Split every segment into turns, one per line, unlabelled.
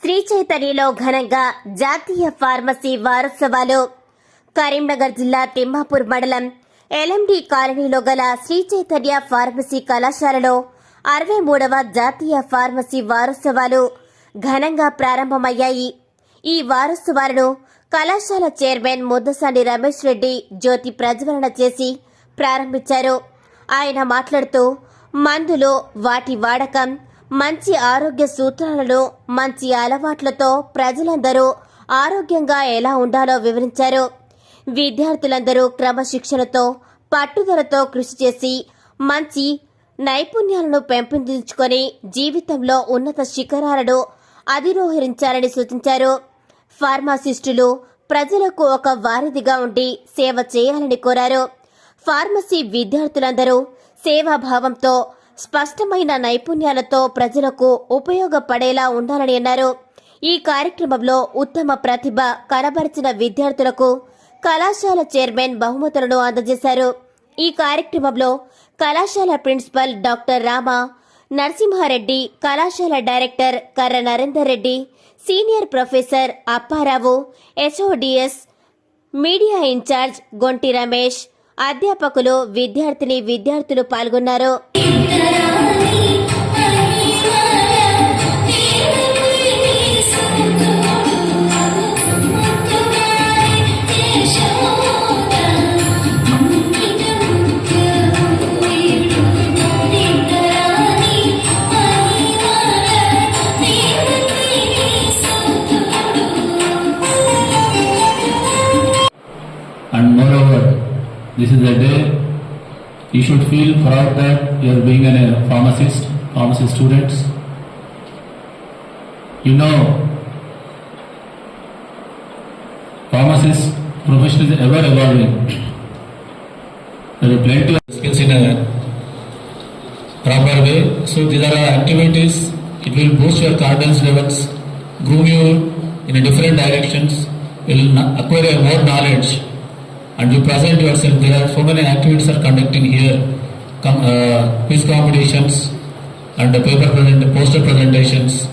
శ్రీ చైతన్యలో ఘనంగా జాతీయ ఫార్మసీ వారోత్సవాలు. కరీంనగర్ జిల్లా తిమ్మాపూర్ మండలం ఎల్ఎండి కాలనీలో గల శ్రీ చైతన్య ఫార్మసీ కళాశాలలో అరవై మూడవ జాతీయ ఫార్మసీ వారోత్సవాలు ఘనంగా ప్రారంభమయ్యాయి. ఈ వారోత్సవాలను కళాశాల చైర్మన్ ముద్దసాని రమేష్ రెడ్డి జ్యోతి ప్రజ్వలన చేసి ప్రారంభించారు. ఆయన మాట్లాడుతూ మందులు వాటి వాడకం మంచి ఆరోగ్య సూత్రాలను మంచి అలవాట్లతో ప్రజలందరూ ఆరోగ్యంగా ఎలా ఉండాలో వివరించారు. విద్యార్థులందరూ క్రమశిక్షణతో పట్టుదలతో కృషి చేసి మంచి నైపుణ్యాలను పెంపొందించుకొని జీవితంలో ఉన్నత శిఖరాలను అధిరోహరించాలని సూచించారు. ఫార్మాసిస్టులు ప్రజలకు ఒక వారధిగా ఉండి సేవ చేయాలని కోరారు. ఫార్మసీ విద్యార్థులందరూ సేవాభావంతో స్పష్టమైన నైపుణ్యాలతో ప్రజలకు ఉపయోగపడేలా ఉండాలని అన్నారు. ఈ కార్యక్రమంలో ఉత్తమ ప్రతిభ కనబరిచిన విద్యార్థులకు కళాశాల చైర్మన్ బహుమతులను అందజేశారు. ఈ కార్యక్రమంలో కళాశాల ప్రిన్సిపల్ డాక్టర్ రామ నరసింహారెడ్డి కళాశాల director Karra Narender Reddy senior professor Apparao SODS media incharge Gonti Ramesh అధ్యాపకులు విద్యార్థిని విద్యార్థులు పాల్గొన్నారు.
And moreover, this is a day you should feel proud that you are being a pharmacist, pharmacy students. You know, pharmacist profession is ever evolving. There are plenty of skills in a proper way. So these are our activities. It will boost your confidence levels, groom you in a different directions, will acquire more knowledge and you present yourself. There are so many activities are conducting here, Com- uh, quiz competitions and the paper present, poster presentations,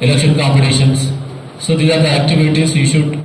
election competitions. So these are the activities you should